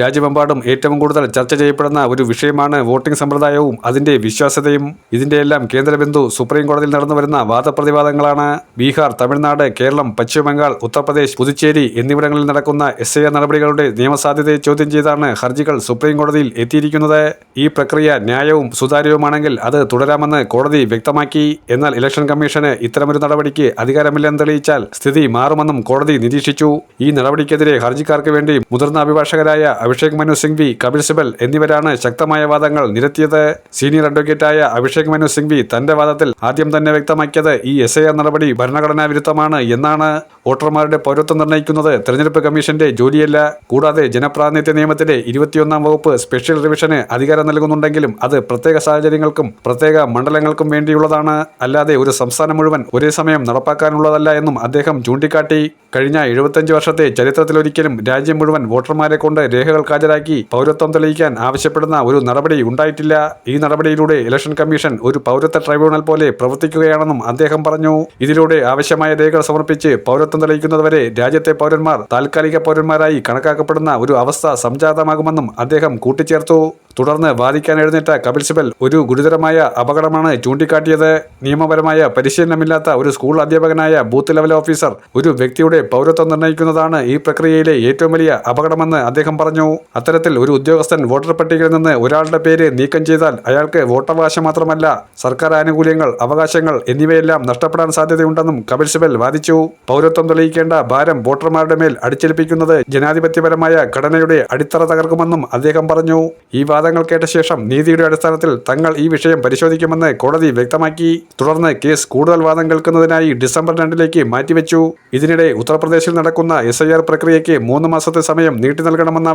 രാജ്യമെമ്പാടും ഏറ്റവും കൂടുതൽ ചർച്ച ചെയ്യപ്പെടുന്ന ഒരു വിഷയമാണ് വോട്ടിംഗ് സമ്പ്രദായവും അതിന്റെ വിശ്വാസ്യതയും. ഇതിന്റെയെല്ലാം കേന്ദ്രബിന്ദു സുപ്രീം കോടതിയിൽ നടന്നു വരുന്ന വാദപ്രതിവാദങ്ങളാണ്. ബീഹാർ തമിഴ്നാട് കേരളം പശ്ചിമബംഗാൾ ഉത്തർപ്രദേശ് പുതുച്ചേരി എന്നിവിടങ്ങളിൽ നടക്കുന്ന എസ് ഐ നടപടികളുടെ നിയമസാധ്യതയെ ചോദ്യം ചെയ്താണ് ഹർജികൾ സുപ്രീം കോടതിയിൽ എത്തിയിരിക്കുന്നത്. ഈ പ്രക്രിയ ന്യായവും സുതാര്യവുമാണെങ്കിൽ അത് തുടരാമെന്ന് കോടതി വ്യക്തമാക്കി. എന്നാൽ ഇലക്ഷൻ കമ്മീഷന് ഇത്തരമൊരു നടപടിക്ക് അധികാരമില്ലെന്ന് തെളിയിച്ചാൽ സ്ഥിതി മാറുമെന്നും കോടതി നിരീക്ഷിച്ചു. ഈ നടപടിക്കെതിരെ ഹർജിക്കാർക്ക് വേണ്ടി മുതിർന്ന അഭിഭാഷകരായ അഭിഷേക് മനു സിംഗ്വി കപിൽ സിബൽ എന്നിവരാണ് ശക്തമായ വാദങ്ങൾ നിരത്തിയത്. സീനിയർ അഡ്വക്കേറ്റായ അഭിഷേക് മനു സിംഗ്വി തന്റെ വാദത്തിൽ ആദ്യം തന്നെ വ്യക്തമാക്കിയത് ഈ എസ് ഐ ആർ നടപടി ഭരണഘടനാ വിരുദ്ധമാണ് എന്നാണ് വോട്ടർമാരുടെ പൗരത്വം നിർണയിക്കുന്നത് തെരഞ്ഞെടുപ്പ് കമ്മീഷന്റെ ജോലിയല്ല. കൂടാതെ ജനപ്രാതിനിധ്യ നിയമത്തിന്റെ ഇരുപത്തിയൊന്നാം വകുപ്പ് സ്പെഷ്യൽ റിവിഷന് അധികാരം നൽകുന്നുണ്ടെങ്കിലും അത് പ്രത്യേക സാഹചര്യങ്ങൾക്കും പ്രത്യേക മണ്ഡലങ്ങൾക്കും വേണ്ടിയുള്ളതാണ്. അല്ലാതെ ഒരു സംസ്ഥാനം മുഴുവൻ ഒരേ സമയം നടപ്പാക്കാനുള്ളതല്ല എന്നും അദ്ദേഹം ചൂണ്ടിക്കാട്ടി. കഴിഞ്ഞ എഴുപത്തഞ്ച് വർഷത്തെ ചരിത്രത്തിലൊരിക്കലും രാജ്യം മുഴുവൻ വോട്ടർമാരെ കൊണ്ട് രേഖകൾ ഹാജരാക്കി പൗരത്വം തെളിയിക്കാൻ ആവശ്യപ്പെടുന്ന ഒരു നടപടി ഉണ്ടായിട്ടില്ല. ഈ നടപടിയിലൂടെ ഇലക്ഷൻ കമ്മീഷൻ ഒരു പൗരത്വ ട്രൈബ്യൂണൽ പോലെ പ്രവർത്തിക്കുകയാണെന്നും അദ്ദേഹം പറഞ്ഞു. ഇതിലൂടെ ആവശ്യമായ രേഖകൾ സമർപ്പിച്ച് പൗരത്വം തെളിയിക്കുന്നതുവരെ രാജ്യത്തെ പൗരന്മാർ താൽക്കാലിക പൗരന്മാരായി കണക്കാക്കപ്പെടുന്ന ഒരു അവസ്ഥ സംജാതമാകുമെന്നും അദ്ദേഹം കൂട്ടിച്ചേർത്തു. തുടർന്ന് വാദിക്കാൻ എഴുന്നേറ്റ കപിൽ സിബൽ ഒരു ഗുരുതരമായ അപകടമാണ് ചൂണ്ടിക്കാട്ടിയത്. നിയമപരമായ പരിശീലനമില്ലാത്ത ഒരു സ്കൂൾ അധ്യാപകനായ ബൂത്ത് ലെവൽ ഓഫീസർ ഒരു വ്യക്തിയുടെ പൗരത്വം നിർണയിക്കുന്നതാണ് ഈ പ്രക്രിയയിലെ ഏറ്റവും വലിയ അപകടമെന്ന് അദ്ദേഹം പറഞ്ഞു. അത്തരത്തിൽ ഒരു ഉദ്യോഗസ്ഥൻ വോട്ടർ പട്ടികയിൽ നിന്ന് ഒരാളുടെ പേര് നീക്കം ചെയ്താൽ അയാൾക്ക് വോട്ടവകാശം മാത്രമല്ല സർക്കാർ ആനുകൂല്യങ്ങൾ അവകാശങ്ങൾ എന്നിവയെല്ലാം നഷ്ടപ്പെടാൻ സാധ്യതയുണ്ടെന്നും കപിൽ സിബൽ വാദിച്ചു. പൗരത്വം തെളിയിക്കേണ്ട ഭാരം വോട്ടർമാരുടെ മേൽ അടിച്ചേൽപ്പിക്കുന്നത് ജനാധിപത്യപരമായ ഘടനയുടെ അടിത്തറ തകർക്കുമെന്നും അദ്ദേഹം പറഞ്ഞു. ഈ വാദങ്ങൾ കേട്ട ശേഷം നീതിയുടെ അടിസ്ഥാനത്തിൽ തങ്ങൾ ഈ വിഷയം പരിശോധിക്കുമെന്ന് കോടതി വ്യക്തമാക്കി. തുടർന്ന് കേസ് കൂടുതൽ വാദം കേൾക്കുന്നതിനായി ഡിസംബർ രണ്ടിലേക്ക് മാറ്റിവെച്ചു. ഇതിനിടെ ഉത്തർപ്രദേശിൽ നടക്കുന്ന എസ് പ്രക്രിയയ്ക്ക് മൂന്ന് മാസത്തെ സമയം നീട്ടി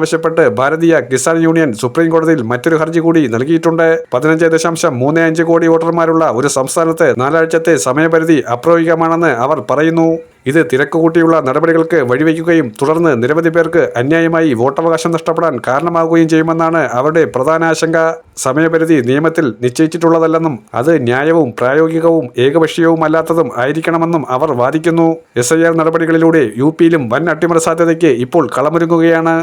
നൽകണമെന്നാവശ്യപ്പെട്ട് ഭാരതീയ കിസാൻ യൂണിയൻ സുപ്രീം കോടതിയിൽ മറ്റൊരു ഹർജി കൂടി നൽകിയിട്ടുണ്ട്. പതിനഞ്ച് ദശാംശം മൂന്ന് അഞ്ച് കോടി വോട്ടർമാരുള്ള ഒരു സംസ്ഥാനത്ത് നാലാഴ്ചത്തെ സമയപരിധി അപ്രായോഗികമാണെന്ന് അവർ പറയുന്നു. ഇത് തിരക്ക് കൂട്ടിയുള്ള നടപടികൾക്ക് വഴിവെക്കുകയും തുടർന്ന് നിരവധി പേർക്ക് അന്യായമായി വോട്ടവകാശം നഷ്ടപ്പെടാൻ കാരണമാകുകയും ചെയ്യുമെന്നാണ് അവരുടെ പ്രധാന ആശങ്ക. സമയപരിധി നിയമത്തിൽ നിശ്ചയിച്ചിട്ടുള്ളതല്ലെന്നും അത് ന്യായവും പ്രായോഗികവും ഏകപക്ഷീയവുമല്ലാത്തതും ആയിരിക്കണമെന്നും അവർ വാദിക്കുന്നു. എസ് നടപടികളിലൂടെ യു പിയിലും വൻ അട്ടിമറി സാധ്യതയ്ക്ക് ഇപ്പോൾ കളമൊരുങ്ങുകയാണ്.